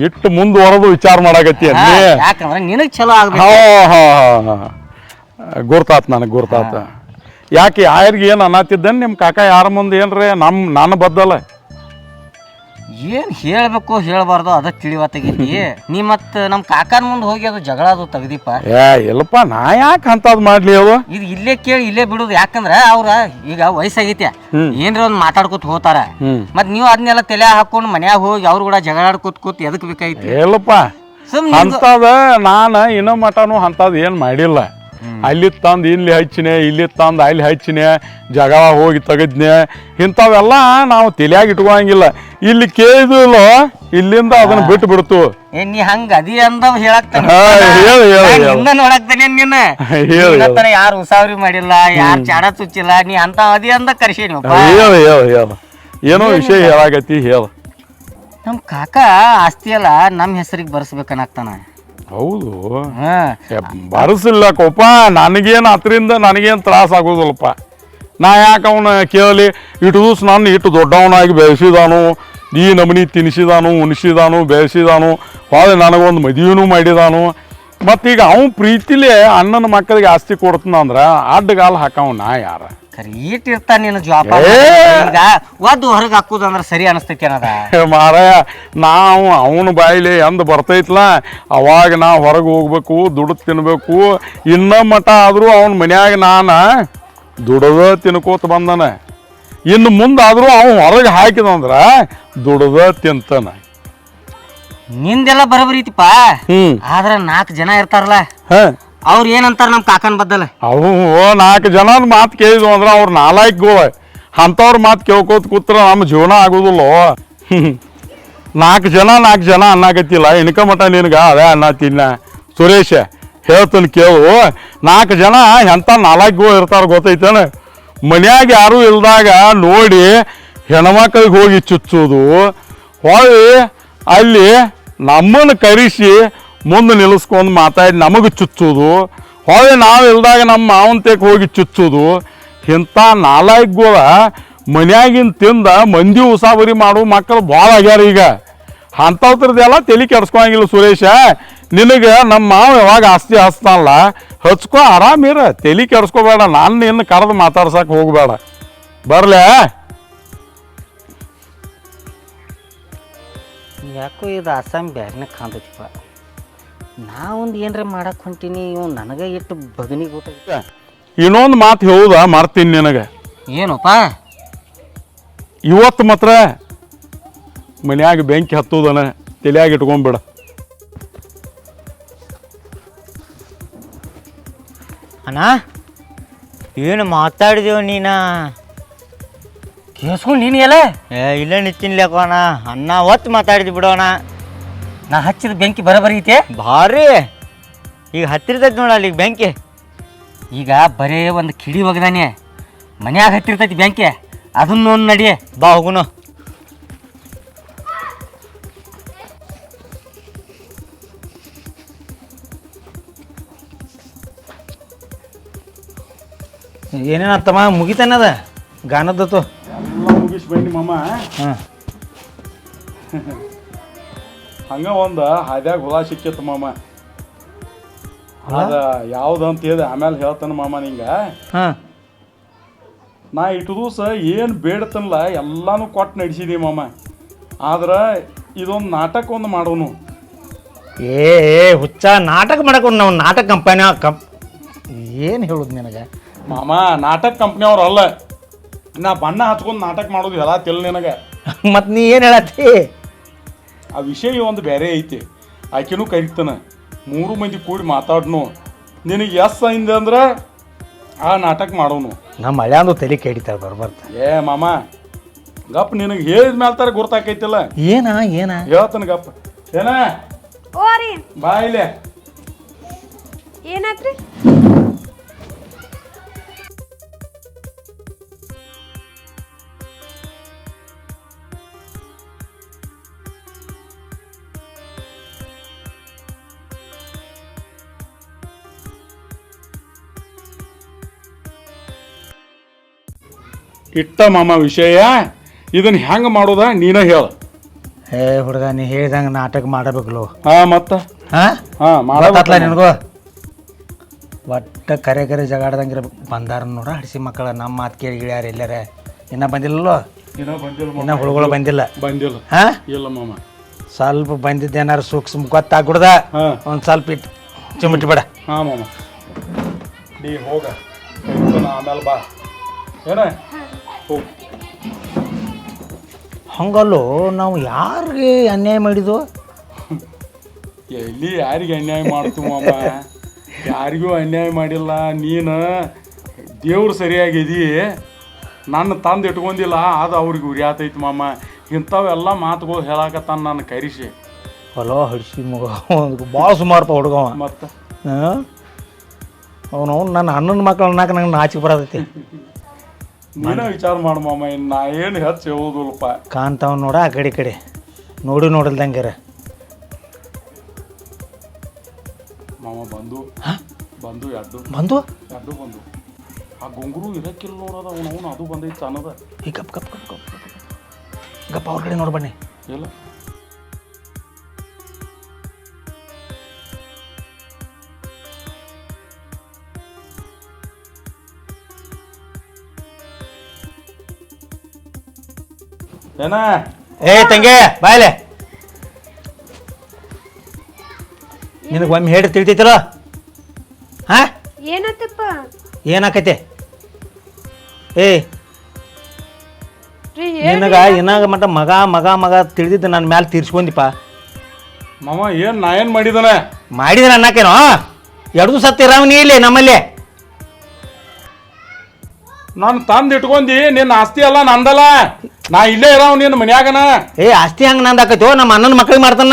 ಇಟ್ಟು ಮುಂದುವರೆದು ವಿಚಾರ ಮಾಡಾಕತ್ತಿ ಹಾ, ಅಲ್ಲಿ ಯಾಕಂದ್ರೆ ನಿನಗ್ ಚಲೋ ಆಗ್ಬೇಕು. ಹಾ ಹಾ ಹಾ ಗುರ್ತಾತ್ ನನಗೆ ಗುರ್ತಾತ. ಯಾಕೆ ಯಾರಿಗೆ ಏನು ಅನ್ನತ್ತಿದ್ದೇನೆ ನಿಮ್ಮ ಕಾಕ ಯಾರ ಮುಂದೆ ಏನ್ರಿ? ನಮ್ಮ ನಾನು ಬದ್ದಲ್ಲ. ಏನು ಹೇಳಬೇಕು ಹೇಳ್ಬಾರ್ದು ಅದ ತಿಳಿವತ್ತಾಗೈತಿ ನೀ ಮತ್ತ ನಮ್ಮ ಕಾಕನ ಮುಂದೆ ಹೋಗಿ ಅದು ಜಗಳ ಅದು ತೆಗ್ದಿಪ್ಪ. ಏ ಇಲ್ಲಪ್ಪ ನಾ ಯಾಕೆ ಅಂತದ್ ಮಾಡ್ಲಿ ಅವು ಇದು ಇಲ್ಲೇ ಕೇಳಿ ಇಲ್ಲೇ ಬಿಡುದು. ಯಾಕಂದ್ರ ಅವ್ರ ಈಗ ವಯಸ್ಸಾಗೈತೆ. ಏನ್ರ ಒಂದ್ ಮಾತಾಡ್ಕೊತ ಹೋತಾರ. ಮತ್ ನೀವು ಅದನ್ನೆಲ್ಲ ತಲೆ ಹಾಕೊಂಡು ಮನ್ಯಾಗ ಹೋಗಿ ಅವ್ರು ಕೂಡ ಜಗಳಾಡ್ಕೊತ ಕೂತ್ ಎದಕ್ ಬೇಕಾಯ್ತಿ? ಇಲ್ಲಪ್ಪ. ಸುಮ್ ಅಂತದ ನಾನು ಇನ್ನೂ ಮಟನು ಅಂತದ್ ಏನು ಮಾಡಿಲ್ಲ. ಅಲ್ಲಿ ತಂದು ಇಲ್ಲಿ ಹಚ್ಚಿನ ಇಲ್ಲಿ ತಂದು ಅಲ್ಲಿ ಹಚ್ಚಿನ ಜಗ ಹೋಗಿ ತೆಗೆದ್ನೆ. ಇಂಥವೆಲ್ಲ ನಾವು ತಲೆಯಾಗಿ ಇಟ್ಕೊಂಗಿಲ್ಲ ಇಲ್ಲಿ ಕೇಳಿದಿಲ್ಲ ಇಲ್ಲಿಂದ ಅದನ್ನ ಬಿಟ್ಟು ಬಿಡ್ತು. ನೀ ಹಂಗ ಅದಿ ಅಂದ ಹೇಳಾಕ್ತಾನೆ ನಿನ್ನ. ಯಾರು ಉಸಾವರಿ ಮಾಡಿಲ್ಲ ಯಾರು ಚಾಡ ಚುಚ್ಚಿಲ್ಲ ನೀ ಅಂತ ಅದಿ ಅಂದ ಕರ್ಸೇನಿ ಹೇಳು ಹೇಳು ಹೇಳು. ಏನೋ ವಿಷಯ ಹೇಳಾಗತಿ ಹೇಳು. ನಮ್ ಕಾಕ ಆಸ್ತಿ ಅಲ್ಲ ನಮ್ಮ ಹೆಸರಿಗೆ ಬರ್ಸ್ಬೇಕನ್ನಾಗ್ತಾನ. ಹೌದು. ಹಾ. ಬರಸಿಲ್ಲ ಕೋಪ. ನನಗೇನು ಅದರಿಂದ ನನಗೇನು ತ್ರಾಸ ಆಗೋದಲ್ಲಪ್ಪ. ನಾ ಯಾಕೆ ಅವನ ಕೇಳಲಿ ಇಟ್ಟು ದಿವಸ ನಾನು ಇಟ್ಟು ದೊಡ್ಡವನಾಗಿ ಬೆಳೆಸಿದಾನು. ಈ ನಮನಿ ತಿನ್ನಿಸಿದಾನು ಉಣಿಸಿದಾನು ಬೆಳೆಸಿದಾನು. ಹೊಳೆ ನನಗೊಂದು ಮದುವೆನೂ ಮಾಡಿದಾನು. ಮತ್ತೀಗ ಅವನು ಪ್ರೀತಿಲೇ ಅಣ್ಣನ ಮಕ್ಕಳಿಗೆ ಆಸ್ತಿ ಕೊಡ್ತಾನಂದ್ರೆ ಅಡ್ಡಗಾಲು ಹಾಕವ್ ನಾ ಯಾರ? ಖರೀ ಈಟ್ ಇರ್ತಾನ ನೀನು ಜಾಬ್! ಈಗ ಒದ್ದು ಹೊರಗೆ ಹಾಕುದಂದ್ರ ಸರಿ ಅನಿಸ್ತೈತಿ ಅನ್ನೋದ ಮಾರಾಯ ನಾವು ಅವನ ಬಾಯಿಲೆ ಎಂದ ಬರ್ತೈತ್ಲ ಅವಾಗ ನಾ ಹೊರಗೆ ಹೋಗ್ಬೇಕು ದುಡ್ದು ತಿನ್ಬೇಕು ಇನ್ನ ಮಠ ಆದರೂ ಅವನ ಮನ್ಯಾಗ ನಾನು ದುಡದ ತಿನ್ಕೋತ ಬಂದನ. ಇನ್ನು ಮುಂದಾದರೂ ಅವನು ಹೊರಗೆ ಹಾಕಿದಂದ್ರೆ ದುಡದ ತಿಂತಾನ. ನಿಂದೆಲ್ಲ ಬರಬರೀತಿಪ್ಪ. ಹ್ಞೂ ಆದ್ರೆ ನಾಲ್ಕು ಜನ ಇರ್ತಾರಲ್ಲ. ಹಾಂ. ಅವ್ರು ಏನಂತಾರ ನಮ್ಮ ಕಾಕನ್ ಬದ್ದಲ್ಲ ಅವು ನಾಲ್ಕು ಜನ ಮಾತು ಕೇಳಿದ್ವು ಅಂದ್ರೆ ಅವ್ರು ನಾಲ್ಕು ಅಂಥವ್ರ ಮಾತು ಕೇಳ್ಕೋತ ಕೂತ್ರ ನಮ್ಮ ಜೀವನ ಆಗೋದಿಲ್ಲ. ನಾಲ್ಕು ಜನ ನಾಲ್ಕು ಜನ ಅನ್ನಕತ್ತಿಲ್ಲ ಇನ್ಕ ಮಟ ನಿನಗೆ ಅದೇ ತಿನ್ನ ಸುರೇಶ, ಹೇಳ್ತಾನೆ ಕೇಳು. ನಾಲ್ಕು ಜನ ಎಂಥ ನಾಲ್ಕು ಇರ್ತಾರೆ ಗೊತ್ತೈತೇನ? ಮನ್ಯಾಗ ಯಾರೂ ಇಲ್ದಾಗ ನೋಡಿ ಹೆಣ್ಮಕ್ಳಿಗೆ ಹೋಗಿ ಚುಚ್ಚೋದು. ಹೊಳ್ಳಿ ಅಲ್ಲಿ ನಮ್ಮನ್ನು ಕರೆಸಿ ಮುಂದೆ ನಿಲ್ಲಿಸ್ಕೊಂಡು ಮಾತಾಡಿ ನಮಗೆ ಚುಚ್ಚೋದು ಹೊಳೆ ನಾವು ಇಲ್ದಾಗ ನಮ್ಮ ಮಾವಂತಕ್ಕೆ ಹೋಗಿ ಚುಚ್ಚೋದು ಇಂಥ ನಾಲ್ಕುಗಳ ಮನ್ಯಾಗಿನ ತಿಂದ ಮಂದಿ ಉಸಾಬರಿ ಮಾಡು ಮಕ್ಕಳು ಭಾಳ ಆಗ್ಯಾರ ಈಗ. ಅಂಥವ್ರದ್ದೆಲ್ಲ ತಲೆ ಕೆಡ್ಸ್ಕೊಳಂಗಿಲ್ಲ ಸುರೇಶ. ನಿನಗೆ ನಮ್ಮ ಮಾವ ಯಾವಾಗ ಆಸ್ತಿ ಹಚ್ತಾನಲ್ಲ ಹಚ್ಕೊ ಆರಾಮಿರ ತಲೆ ಕೆಡ್ಸ್ಕೊಬೇಡ, ನಾನು ನಿನ್ನ ಕರೆದು ಮಾತಾಡ್ಸಕ್ಕೆ ಹೋಗಬೇಡ. ಬರಲೇ? ಯಾಕೋ ಇದು ಅಸ್ಸಾಂ ಬ್ಯಾಗ್ನಾಗ ಕಾಣ್ತೈತಿಪ್ಪ. ನಾವೊಂದು ಏನರ ಮಾಡಕ್ ಹೊಂಟೀನಿ ಇವ್ ನನಗೆ ಇಟ್ಟು ಬಗನಿ ಊಟ ಇನ್ನೊಂದು ಮಾತು ಹೇಳುದ ಮಾಡ್ತೀನಿ ನಿನಗೆ. ಏನಪ್ಪ? ಇವತ್ತು ಮಾತ್ರ ಮನ್ಯಾಗ ಬೆಂಕಿ ಹತ್ತುದನ ತಲೆಯಾಗ ಇಟ್ಕೊಂಡ್ಬಿಡ ಅಣ್ಣ ಏನು ಮಾತಾಡಿದೆವು ನೀನ? ಕೇಳಿಸ್ಕೊಂಡು ನೀನು ಎಲ್ಲ ಏ ಇಲ್ಲೇ ನಿಂತಿನ್ಲೇಕೋ ಅಣ್ಣ. ಅಣ್ಣ ಒತ್ತು ಮಾತಾಡಿದ್ವಿ ಬಿಡೋಣ ನಾ ಹಚ್ಚಿದ ಬೆಂಕಿ ಬರಬರಿ ಐತೆ? ಭಾರಿ. ಈಗ ಹತ್ತಿರ್ತೈತಿ ನೋಡ ಅಲ್ಲಿ ಬೆಂಕಿ. ಈಗ ಬರೇ ಒಂದು ಕಿಡಿ ಒಗ್ದಾನೆ. ಮನ್ಯಾಗ ಹತ್ತಿರ್ತೈತಿ ಬೆಂಕಿ. ಅದನ್ನ ಒಂದು ನಡಿ. ಬಾ ಹೋಗುನು. ಏನೇನತ್ತಮ್ಮ ಮುಗಿತಾನದ ಗಾನದತ್ತು ಮುಗಿಸ್ ಬನ್ನಿ ಮಾಮ. ಹಾಂ. ಹಂಗ ಒಂದು ಹಾದ್ಯಾಗ ಹುಳ ಸಿಕ್ಕಿತ್ತು ಮಾಮ. ಅದ ಯಾವ್ದಂತ ಹೇಳಿ ಆಮೇಲೆ ಹೇಳ್ತಾನ ಮಾಮ ನಿಂಗ. ಹಾಂ. ನಾ ಇಟ್ಟು ದಿವಸ ಏನು ಬೇಡತನಲ್ಲ ಎಲ್ಲಾನು ಕೊಟ್ಟು ನಡೆಸಿದಿ ಮಾಮ. ಆದ್ರೆ ಇದೊಂದು ನಾಟಕ ಒಂದು ಮಾಡೋನು. ಏ ಹುಚ್ಚ ನಾಟಕ ಮಾಡಕ್ಕೆ ನಾವು ನಾಟಕ ಕಂಪನಿ ಕಂಪ್ ಏನು ಹೇಳುದು ನಿನಗೆ? ಮಾಮ ನಾಟಕ ಕಂಪ್ನಿಯವ್ರು ಅಲ್ಲ. ನಾ ಬಣ್ಣ ಹಚ್ಕೊಂಡು ನಾಟಕ ಮಾಡೋದು ಎಲ್ಲ ತಿಲ್ ನಿನಗೆ. ಮತ್ತು ನೀ ಏನು ಹೇಳತ್ತಿ ಆ ವಿಷಯ ಒಂದು ಬೇರೆ ಐತಿ. ಆಕೆನೂ ಕರಿತಾನೆ ಮೂರು ಮಂದಿ ಕೂಡಿ ಮಾತಾಡ್ನು. ನಿನಗೆ ಎಸ್ ಅయింದ ಅಂದ್ರೆ ಆ ನಾಟಕ ಮಾಡೋನು. ನಮ್ಮ ಮಳೆಯಂದು ತಲೆ ಕೇಳಿತಾರೆ ಬರ್ಬರ್ತ ಏ ಮಾಮ ಗಪ್ ನಿನಗೆ ಹೇಳಿದ ಮೇಲೆ ತರ ಗುರ್ತಾಕೈತಿಲ್ಲ? ಏನ ಏನ? ಹೇಳ್ತಾನೆ ಗಪ್ಪ ಏನ? ಓರಿ ರೀ. ಬಾ ಇಲ್ಲೇ. ಏನಾತ್ರಿ? ಇಟ್ಟ ಮಾಮ ವಿಷಯ ಇದನ್ನ ಹೆಂಗೆ ಮಾಡೋದ ನೀನ ಹೇಳ. ಹೇ ಹುಡುಗ ನೀ ಹೇಳ್ದಂಗೆ ನಾಟಕ ಮಾಡಬೇಕು ಹಾ ಮತ್ತ? ಹಾಂ? ಹಾ ಮಾಡಲ್ಲ ನಿನಗೂ? ಒಟ್ಟ ಕರೆ ಕರೆ ಜಗಾಡ್ದಂಗೆ ಇರ್ಬೇಕು ಬಂದಾರ ನೋಡ ಹಡಿಸಿ ಮಕ್ಕಳ ನಮ್ಮ ಮಾತು ಕೇಳಿ ಗಿಳಿಯಾರ ಎಲ್ಲಾರ. ಇನ್ನೂ ಬಂದಿಲ್ಲಲ್ಲೋ? ಇನ್ನ ಬಂದಿಲ್ಲ. ಇನ್ನೂ ಹುಡುಗಳು ಬಂದಿಲ್ಲ. ಬಂದಿಲ್ಲ. ಹಾಂ? ಇಲ್ಲ ಮಾಮ. ಸ್ವಲ್ಪ ಬಂದಿದ್ದು ಏನಾರು ಸೂಕ್ಷ್ಮ ಗೊತ್ತಾಗ್ಬಿಡ್ದ? ಒಂದ್ ಒಂದು ಸ್ವಲ್ಪ ಇಟ್ಟು ಚಿಮ್ಮಿಟ್ಟು ಬೇಡ. ಹಾ ಮಾಮ. ನೀ ಹೋಗ. ಆಮೇಲೆ ಬಾ. ಏನ? ಹಂಗಲ್ಲೋ ನಾವು ಯಾರಿಗೆ ಅನ್ಯಾಯ ಮಾಡಿದ್ವು ಎಲ್ಲಿ ಯಾರಿಗೆ ಅನ್ಯಾಯ ಮಾಡ್ತೀವಮ್ಮ ಯಾರಿಗೂ ಅನ್ಯಾಯ ಮಾಡಿಲ್ಲ ನೀನು ದೇವ್ರು ಸರಿಯಾಗಿದ್ದಿ ನನ್ನ ತಂದು ಇಟ್ಕೊಂಡಿಲ್ಲ ಅದು ಅವ್ರಿಗೆ ಉರಿ ಆತೈತಿ ಮಾಮ. ಇಂಥವೆಲ್ಲ ಮಾತುಗಳು ಹೇಳಾಕತ್ತಾನ ನಾನು ಕರಿಸಿ ಹಲೋ ಹಡಿಸಿ ಮಗ ಭಾಳ ಸುಮಾರು ಹುಡುಗವ. ಮತ್ತು? ಅವನು ನನ್ನ ಅಣ್ಣನ ಮಕ್ಕಳು ಅನ್ನಕ್ಕೆ ನಂಗೆ ನಾಚಿಕೆ ಬರತೈತಿ. ನೀನೇ ವಿಚಾರ ಮಾಡು ಮಾಮ ಇನ್ನು ನಾ ಏನು ಹೆಚ್ಚು ಹೇಳೋದಿಲ್ಲಪ್ಪ ಕಾಣ್ತಾವ್ ನೋಡ ಆ ಕಡೆ ಈ ಕಡೆ. ನೋಡಿ ನೋಡಲ್ದಂಗಾರ. ಮಾಮ ಬಂದು. ಬಂದು ಎಡ್ಡು ಬಂದು? ಎಡ್ಡು ಬಂದು. ಆ ಗುಂಗುರು ಇರಕ್ಕಿಲ್ಲ ನೋಡೋದ ಅವನು ಅವನು ಅದು ಬಂದೈತೆ ಅನ್ನೋದ. ಈ ಗಪ್ ಗಪ್ ಗಪ್ ಗಪ್. ಗಪ್ ಅವ್ರ ಕಡೆ ನೋಡಿ ಬನ್ನಿ. ಇಲ್ಲ. ಏನ? ಏ ತಂಗೆ ಬಾಯ್ಲೆ ನಿನಗೆ ಒಮ್ಮೆ ಹೇಳಿ ತಿಳಿತೈತಲ್ಲ? ಹಾಂ? ಏನತ್ತಪ್ಪ ಏನಾಕೈತೆ? ಏ ರೀ ನಿನಗ ಇನ್ನಾಗ ಮಟ್ಟ ಮಗ ಮಗ ಮಗ ತಿಳಿದಿದ್ದು ನನ್ನ ಮ್ಯಾಲೆ ತೀರ್ಸ್ಕೊಂಡಿಪ್ಪ ಮಾಮ ಏನು ನಾ ಏನು ಮಾಡಿದಾನೆ? ಮಾಡಿದ್ರೆ ಅನ್ನಕೇನೋ? ಎರಡು ಸತ್ತಿರಾವ್ ನೀ ಇಲ್ಲಿ ನಮ್ಮಲ್ಲಿ. ನಾನು ತಂದು ಇಟ್ಕೊಂಡಿ, ನಿನ್ನ ಆಸ್ತಿ ಅಲ್ಲ ನಂದಲ್ಲ. ನಾ ಇಲ್ಲೇ ಇರಾವ್ ನಿನ್ನ ಮನ್ಯಾಗನ. ಏ, ಆಸ್ತಿ ಹಂಗ ನಂದಾಕತ್ತೋ ನಮ್ಮ ಅಣ್ಣನ ಮಕ್ಳಿಗೆ ಮಾಡ್ತಾನ.